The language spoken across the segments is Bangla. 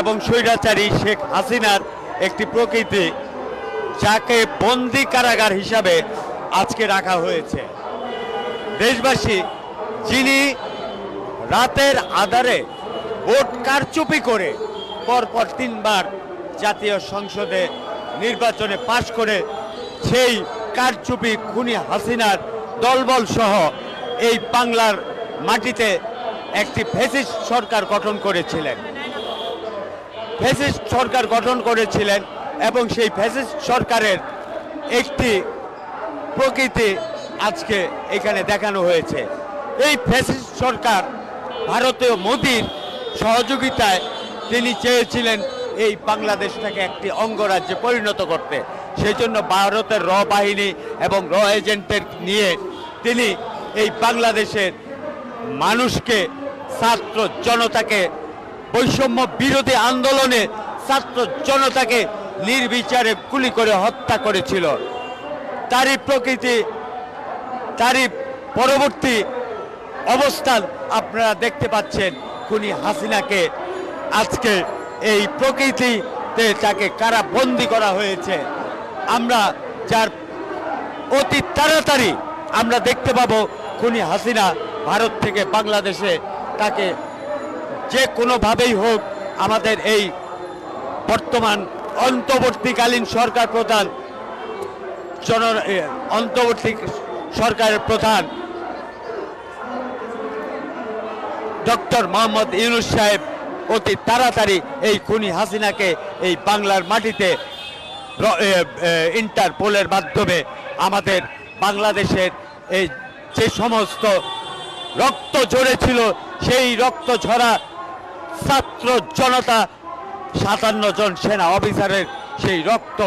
এবং স্বৈরাচারী শেখ হাসিনার একটি প্রকৃতি, যাকে বন্দি কারাগার হিসাবে আজকে রাখা হয়েছে। দেশবাসী, যিনি রাতের আধারে ভোট কারচুপি করে পরপর তিনবার জাতীয় সংসদে নির্বাচনে পাশ করে, সেই কারচুপি খুনি হাসিনার দলবল সহ এই বাংলার মাটিতে একটি ফেসিস্ট সরকার গঠন করেছিলেন। ফ্যাসিস্ট সরকার গঠন করেছিলেন এবং সেই ফ্যাসিস্ট সরকারের একটি প্রকৃতি আজকে এখানে দেখানো হয়েছে। এই ফ্যাসিস্ট সরকার ভারতীয় মোদির সহযোগিতায় তিনি চেয়েছিলেন এই বাংলাদেশটাকে একটি অঙ্গরাজ্যে পরিণত করতে। সেই জন্য ভারতের র বাহিনী এবং র এজেন্টদের নিয়ে তিনি এই বাংলাদেশের মানুষকে, ছাত্র জনতাকে বৈষম্য বিরোধী আন্দোলনে ছাত্র জনতাকে নির্বিচারে গুলি করে হত্যা করেছিল। তারই প্রকৃতি, তারই পরবর্তী অবস্থান আপনারা দেখতে পাচ্ছেন খুনি হাসিনাকে। আজকে এই প্রকৃতিতে তাকে কারাবন্দি করা হয়েছে। আমরা যার অতি তাড়াতাড়ি আমরা দেখতে পাবো খুনি হাসিনা ভারত থেকে বাংলাদেশে তাকে যে কোনোভাবেই হোক আমাদের এই বর্তমান অন্তর্বর্তীকালীন সরকার প্রধান জন অন্তর্বর্তী সরকারের প্রধান ডক্টর মোহাম্মদ ইউনুস সাহেব অতি তাড়াতাড়ি এই খুনি হাসিনাকে এই বাংলার মাটিতে ইন্টারপোলের মাধ্যমে আমাদের বাংলাদেশের এই যে সমস্ত রক্ত ঝরেছিল, সেই রক্ত ঝরা ছাত্র জনতা সাতান্ন জন সেনা অফিসারের সেই রক্ত,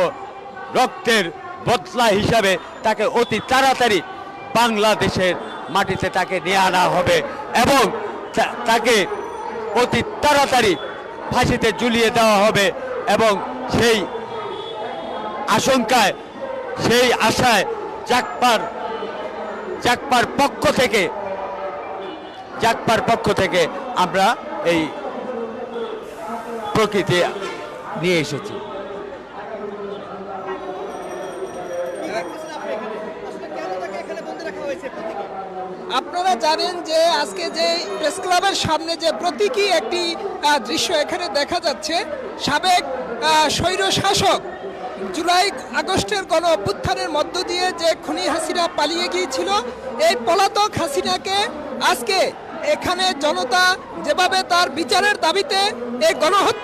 রক্তের বদলা হিসাবে তাকে অতি তাড়াতাড়ি বাংলাদেশের মাটিতে তাকে নিয়ে আনা হবে এবং তাকে অতি তাড়াতাড়ি ফাঁসিতে ঝুলিয়ে দেওয়া হবে এবং সেই আশঙ্কায়, সেই আশায় জাকপার জাকপার পক্ষ থেকে জাকপার পক্ষ থেকে আমরা এই প্রকৃতি নিয়ে এসেছি। আপনারা জানেন যে আজকে যে প্রেস ক্লাবের সামনে যে প্রতীকী একটি দৃশ্য এখানে দেখা যাচ্ছে, সাবেক স্বৈর শাসক জুলাই আগস্টের গণ অভ্যুত্থানের মধ্য দিয়ে যে খুনি হাসিনা পালিয়ে গিয়েছিল, এই পলাতক হাসিনাকে আজকে এখানে জনতা যেভাবে তার বিচারের দাবিতে এই গণহত্যা